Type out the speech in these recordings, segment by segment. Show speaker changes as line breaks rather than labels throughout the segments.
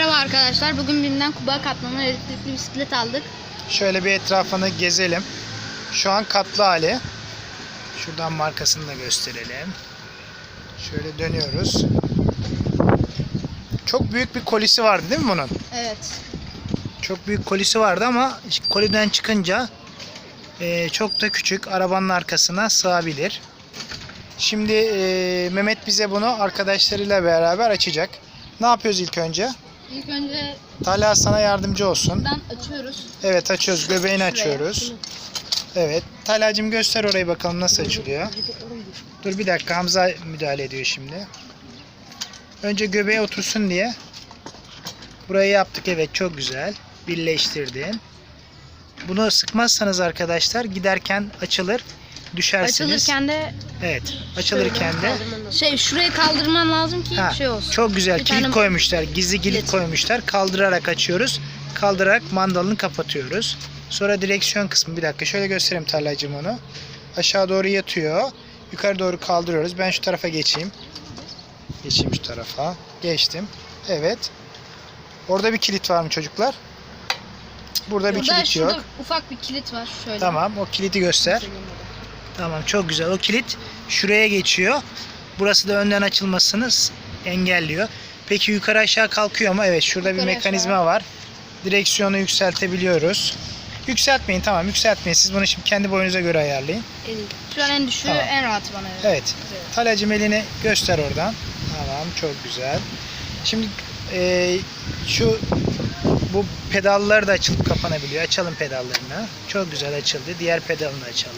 Merhaba arkadaşlar. Bugün BİM'den Kuba katlanır elektrikli bisiklet aldık.
Şöyle bir etrafını gezelim. Şu an katlı hali. Şuradan markasını da gösterelim. Şöyle dönüyoruz. Çok büyük bir kolisi vardı değil mi bunun?
Evet.
Çok büyük kolisi vardı ama koliden çıkınca e, çok da küçük arabanın arkasına sığabilir. Şimdi e, Mehmet bize bunu arkadaşlarıyla beraber açacak. Ne yapıyoruz ilk önce?
İlk önce
Talha sana yardımcı olsun.
buradan açıyoruz.
Evet açıyoruz. Göbeğini açıyoruz. Evet. Talha'cığım göster orayı bakalım nasıl açılıyor. Dur bir dakika Hamza müdahale ediyor şimdi. Önce göbeğe otursun diye. Burayı yaptık evet çok güzel. Birleştirdin. Bunu sıkmazsanız arkadaşlar giderken açılır. Düşersiniz.
Açılırken de
Evet. Açılırken de.
şey şurayı kaldırman lazım ki
Ha,
şey olsun.
Çok güzel
Bir
kilit
tane-
koymuşlar. Gizli kilit
Kilit.
koymuşlar. Kaldırarak açıyoruz. Kaldırarak mandalını kapatıyoruz. Sonra direksiyon kısmı. Bir dakika şöyle göstereyim Talha'cığım onu. Aşağı doğru yatıyor. Yukarı doğru kaldırıyoruz. Ben şu tarafa geçeyim. Geçeyim şu tarafa. Geçtim. Evet. Orada bir kilit var mı çocuklar? Burada bir
Burada
kilit
şurada
yok.
ufak bir kilit var şöyle.
Tamam. O kilidi göster. Tamam çok güzel. O kilit şuraya geçiyor. Burası da önden açılmasını engelliyor. Peki yukarı aşağı kalkıyor mu? Evet şurada bir
Yukarı
mekanizma var. Direksiyonu yükseltebiliyoruz. Yükseltmeyin tamam yükseltmeyin. Siz bunu şimdi kendi boyunuza göre ayarlayın.
Şu an en düşüğü
Tamam.
en rahatı bana göre.
Evet. Talacım elini göster oradan. Tamam çok güzel. Şimdi eee, şu bu pedallar da açılıp kapanabiliyor. Açalım pedallarını. Çok güzel açıldı. Diğer pedalını açalım.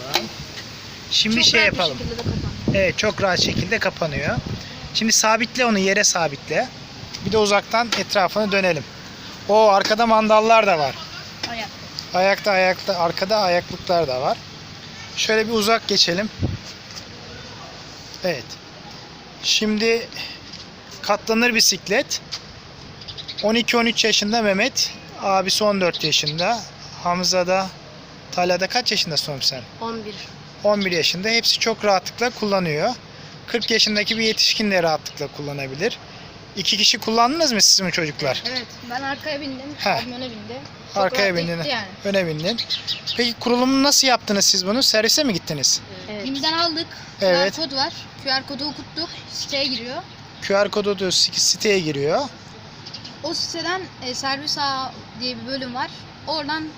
Şimdi
Çok
şey yapalım. Evet çok rahat şekilde kapanıyor. Şimdi sabitle onu yere sabitle. Bir de uzaktan etrafını dönelim. O arkada mandallar da var.
Ayak.
Ayakta ayakta arkada ayaklıklar da var. Şöyle bir uzak geçelim. Evet. Şimdi katlanır bisiklet. 12-13 yaşında Mehmet. Abisi 14 yaşında. Hamza da Talha'da kaç yaşındasın sen?
11.
11 yaşında. Hepsi çok rahatlıkla kullanıyor. 40 yaşındaki bir yetişkin de rahatlıkla kullanabilir. İki kişi kullandınız mı siz mi çocuklar?
Evet. Ben arkaya bindim.
He.
Abim öne bindi. Çok
Arkaya bindin.
Yani.
Öne bindin. Peki kurulumunu nasıl yaptınız siz bunu? Servise mi gittiniz?
Evet. BİM'den aldık.
Evet.
QR kod var. QR kodu okuttuk. Siteye giriyor.
QR kodu da siteye giriyor.
O siteden e, servis ağı diye bir bölüm var. Oradan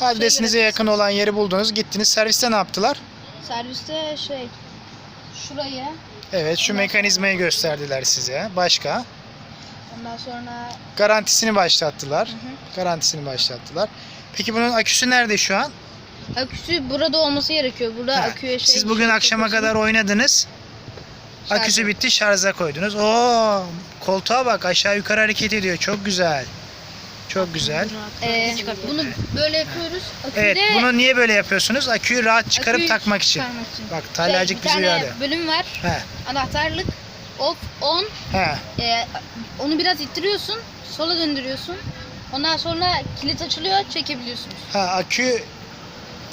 Adresinize yakın olan yeri buldunuz. Gittiniz. Serviste ne yaptılar?
Serviste şey şurayı
Evet şu mekanizmayı gösterdiler size. Başka?
ondan sonra
Garantisini başlattılar. Garantisini başlattılar. Peki bunun aküsü nerede şu an?
aküsü burada olması gerekiyor. Burada
Ha,
aküye şey
Siz bugün akşama kadar oynadınız.
Şarja.
Aküsü bitti şarja koydunuz. Oo, koltuğa bak aşağı yukarı hareket ediyor. Çok güzel. Çok güzel.
Ee, bunu böyle yapıyoruz. Aküde
Evet bunu niye böyle yapıyorsunuz? Aküyü rahat çıkarıp
aküyü
takmak için.
çıkarmak için.
Bak
Şey,
Talhacık
bir
bizi
tane
uyardı.
bölüm var.
He,
Anahtarlık off on
he.
Ee, onu biraz ittiriyorsun. Sola döndürüyorsun. Ondan sonra kilit açılıyor. Çekebiliyorsunuz.
Ha, akü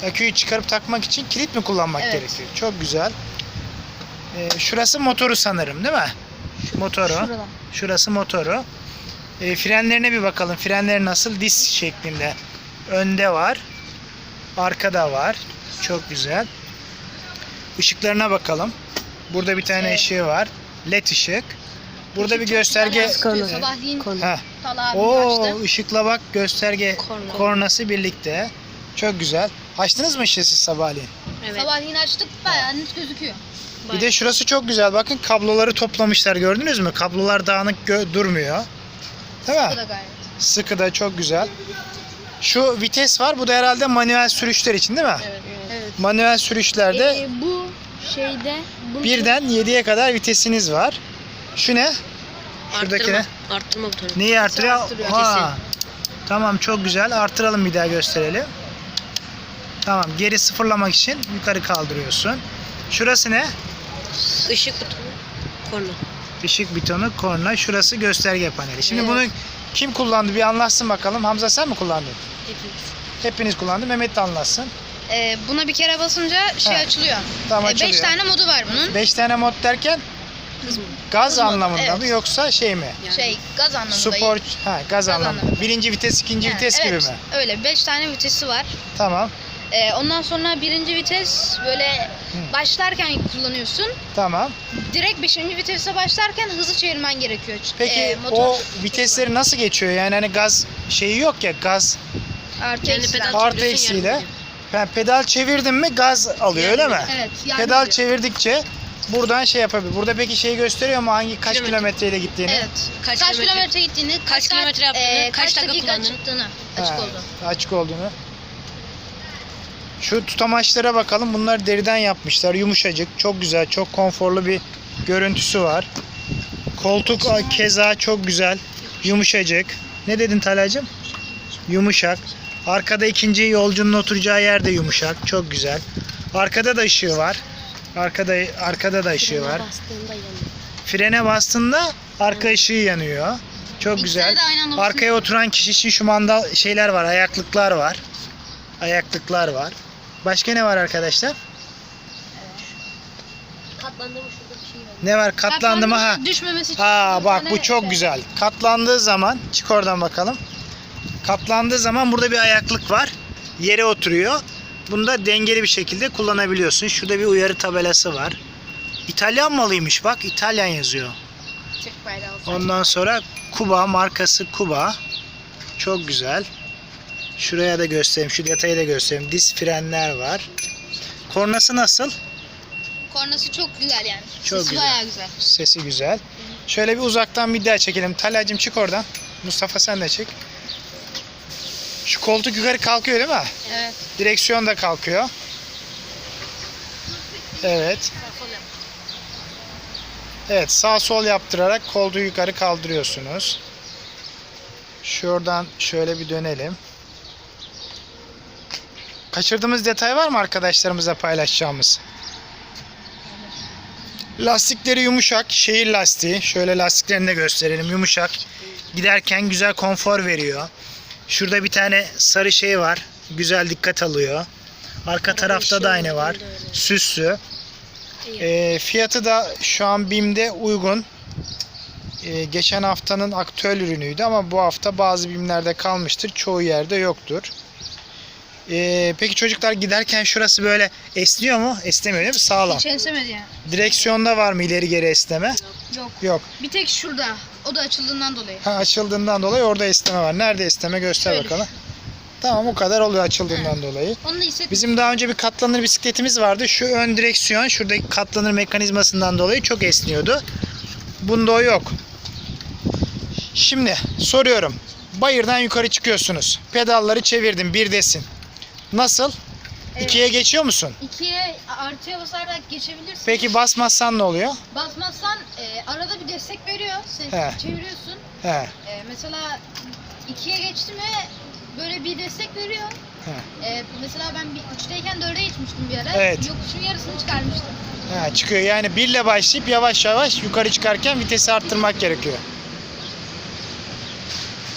aküyü çıkarıp takmak için kilit mi kullanmak
Evet.
gerekiyor? Çok güzel. Ee, şurası motoru sanırım değil mi? Motoru.
Şuradan.
Şurası motoru. Ee, frenlerine bir bakalım. Frenleri nasıl? Disk şeklinde. Önde var. Arkada var. Çok güzel. Işıklarına bakalım. Burada bir tane
Evet.
ışığı var. LED ışık. Burada bir gösterge.
Konu. Açtı.
ışıkla bak gösterge
Korna.
kornası birlikte. Çok güzel. Açtınız mı ışığı siz sabahleyin?
Sabahleyin açtık bayağı net gözüküyor.
Bir de şurası çok güzel. Bakın kabloları toplamışlar gördünüz mü? Kablolar dağınık durmuyor. Değil mi?
Bu da gayet.
Sıkı da çok güzel. Şu vites var. Bu da herhalde manuel sürüşler için değil mi?
Evet. evet.
Manuel sürüşlerde
Ee, bu şeyde bu
birden 7'ye kadar vitesiniz var. Şu ne? Şuradaki ne?
Arttırma butonu.
Neyi artırıyor?
arttırıyor.
Ha. Tamam çok güzel. Artıralım bir daha gösterelim. Tamam geri sıfırlamak için yukarı kaldırıyorsun. Şurası ne?
Işık butonu. Korna.
Işık butonu, korna. Şurası gösterge paneli. Şimdi
Evet.
bunu kim kullandı bir anlatsın bakalım. Hamza sen mi kullandın? Hepiniz kullandı. Mehmet de anlatsın.
Ee, buna bir kere basınca şey
Ha.
açılıyor.
Tamam
5
açılıyor.
tane modu var bunun.
5 tane mod derken
mı?
Gaz
Hız modu,
anlamında
evet.
mı yoksa şey mi?
Yani.
Şey gaz anlamında.
Spor, ha, gaz, anlamında.
anlamında.
Birinci vites, ikinci
Yani
vites
evet,
gibi mi?
Öyle 5 tane vitesi var.
Tamam,
Ee, ondan sonra birinci vites böyle başlarken kullanıyorsun.
tamam.
Direkt 5. vitese başlarken hızı çevirmen gerekiyor.
Peki
Ee,
o vitesleri nasıl geçiyor? Yani hani gaz şeyi yok ya, gaz
artı eksi.
pedal
Artı
çeviriyorsun,
eksiyle. yani pedal çevirdin mi gaz alıyor öyle mi?
Evet. yani
Pedal
diyor.
çevirdikçe buradan şey yapabilir. Burada peki şeyi gösteriyor mu hangi kaç
Kilometre.
kilometreyle gittiğini?
Evet.
Kaç
Kaç,
kilometre-
kilometre gittiğini, kaç,
kaç
saat,
kilometre yaptığını,
e,
kaç dakika
dakika
kullandığını.
çıktığını açık
Ha,
oldu.
Açık olduğunu. Şu tutamaçlara bakalım. Bunlar deriden yapmışlar. Yumuşacık. Çok güzel. Çok konforlu bir görüntüsü var. Koltuk keza çok güzel. Yumuşacık. Ne dedin Talacığım? Yumuşak. Arkada ikinci yolcunun oturacağı yer de yumuşak. Çok güzel. Arkada da ışığı var. Arkada arkada da ışığı var.
Bastığında.
Frene bastığında arka ışığı yanıyor. Çok
İkisine
güzel. Arkaya oturan kişi için şu mandal şeyler var, ayaklıklar var. Ayaklıklar var. Başka ne var arkadaşlar?
Katlandığım şurada bir şey var.
Ne var? Katlandı mı? Ha.
Düşmemesi için.
Ha
bir
bak
tane
bu çok güzel. Katlandığı zaman çık oradan bakalım. Katlandığı zaman burada bir ayaklık var. Yere oturuyor. Bunu da dengeli bir şekilde kullanabiliyorsun. Şurada bir uyarı tabelası var. İtalyan malıymış bak. İtalyan yazıyor.
Türk bayrağı.
Ondan sonra Kuba markası Kuba. Çok güzel. Şuraya da göstereyim. Şu detayı da göstereyim. Diz frenler var. Kornası nasıl?
Kornası çok güzel yani.
Çok
Sesi
güzel.
bayağı güzel.
Sesi güzel. Şöyle bir uzaktan bir daha çekelim. Talacım çık oradan. Mustafa sen de çık. Şu koltuk yukarı kalkıyor değil mi?
Evet.
Direksiyon da kalkıyor. Evet. Evet sağ sol yaptırarak koltuğu yukarı kaldırıyorsunuz. Şuradan şöyle bir dönelim. Kaçırdığımız detay var mı arkadaşlarımıza paylaşacağımız? Lastikleri yumuşak, şehir lastiği. Şöyle lastiklerini de gösterelim. Yumuşak. Giderken güzel konfor veriyor. Şurada bir tane sarı şey var. Güzel dikkat alıyor. Arka tarafta da aynı var. Süslü. Ee, fiyatı da şu an BİM'de uygun. Ee, geçen haftanın aktüel ürünüydü ama bu hafta bazı BİM'lerde kalmıştır. Çoğu yerde yoktur. Ee, peki çocuklar giderken şurası böyle esniyor mu? Esnemiyor değil mi? Sağlam.
Hiç ensemedi yani.
Direksiyonda var mı ileri geri esneme?
Yok.
Yok.
Bir tek şurada. O da açıldığından dolayı.
Ha, açıldığından dolayı orada esneme var. Nerede esneme göster
Şöyle.
bakalım. Tamam o kadar oluyor açıldığından dolayı.
Onu da hissettim.
Bizim daha önce bir katlanır bisikletimiz vardı. Şu ön direksiyon şuradaki katlanır mekanizmasından dolayı çok esniyordu. Bunda o yok. Şimdi soruyorum. Bayırdan yukarı çıkıyorsunuz. Pedalları çevirdin birdesin. Nasıl?
Evet.
İkiye geçiyor musun?
İkiye artıya basarak geçebilirsin.
Peki basmazsan ne oluyor?
Basmazsan e, arada bir destek veriyor. Sen
He.
çeviriyorsun.
He.
E, mesela ikiye geçti mi böyle bir destek veriyor.
He.
E, mesela ben bir üçteyken dörde geçmiştim bir ara.
Evet.
Yokuşun yarısını çıkarmıştım.
Ha, çıkıyor. Yani birle başlayıp yavaş yavaş yukarı çıkarken vitesi arttırmak gerekiyor.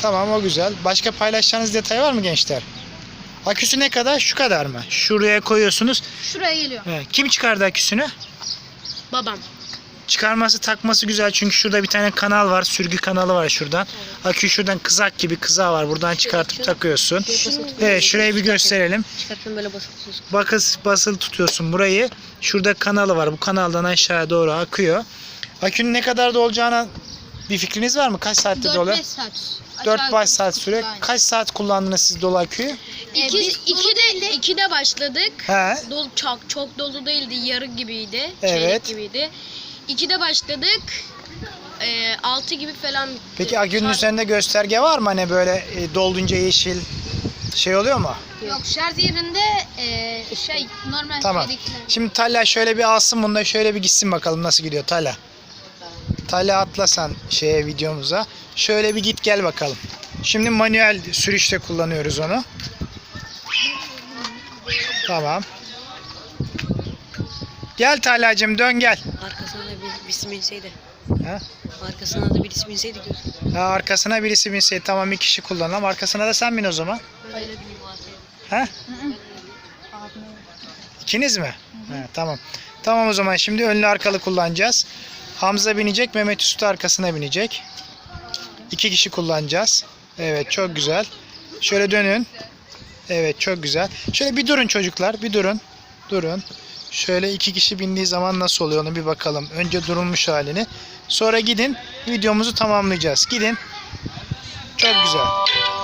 Tamam o güzel. Başka paylaşacağınız detay var mı gençler? Aküsü ne kadar? Şu kadar mı? Şuraya koyuyorsunuz.
Şuraya geliyor.
Evet. Kim çıkardı aküsünü?
Babam.
Çıkarması takması güzel çünkü şurada bir tane kanal var. Sürgü kanalı var şuradan. Akü şuradan kızak gibi kızağı var. Buradan çıkartıp takıyorsun.
Şöyle basılı tutuyorsun.
Evet şurayı bir gösterelim.
Çıkartın böyle basılı tutuyorsun.
Bakız basılı tutuyorsun burayı. Şurada kanalı var. Bu kanaldan aşağıya doğru akıyor. Akünün ne kadar da olacağına bir fikriniz var mı? Kaç saatte doluyor?
4-5 saat.
4-5 saat süre.
Aynen.
Kaç saat kullandınız siz dolu aküyü?
E,
İki,
biz
iki de iki de başladık.
He.
Dolu çok çok dolu değildi, yarı gibiydi,
Evet.
çeyrek gibiydi. İki de başladık. E, altı gibi falan. bitti.
Peki akünün
Sonra-
üzerinde gösterge var mı? Hani böyle e, doldunca yeşil şey oluyor mu?
Yok şarj yerinde e, şey normal
Tamam.
şeydekiler.
Şimdi Talha şöyle bir alsın bunu da şöyle bir gitsin bakalım nasıl gidiyor Talha. Talha atlasan şeye videomuza. Şöyle bir git gel bakalım. Şimdi manuel sürüşte kullanıyoruz onu. Tamam. Gel Talha'cığım dön gel.
Arkasına da bir, birisi binseydi.
Ha?
Arkasına da birisi binseydi diyorsun.
Ha, arkasına birisi binseydi tamam bir kişi kullanalım. Arkasına da sen bin o zaman.
Arkaya.
Ha? İkiniz mi? Ha, tamam. Tamam o zaman şimdi önlü arkalı kullanacağız. Hamza binecek, Mehmet Usta arkasına binecek. İki kişi kullanacağız. Evet çok güzel. Şöyle dönün. Evet çok güzel. Şöyle bir durun çocuklar bir durun. Durun. Şöyle iki kişi bindiği zaman nasıl oluyor onu bir bakalım. Önce durulmuş halini. Sonra gidin videomuzu tamamlayacağız. Gidin. Çok güzel.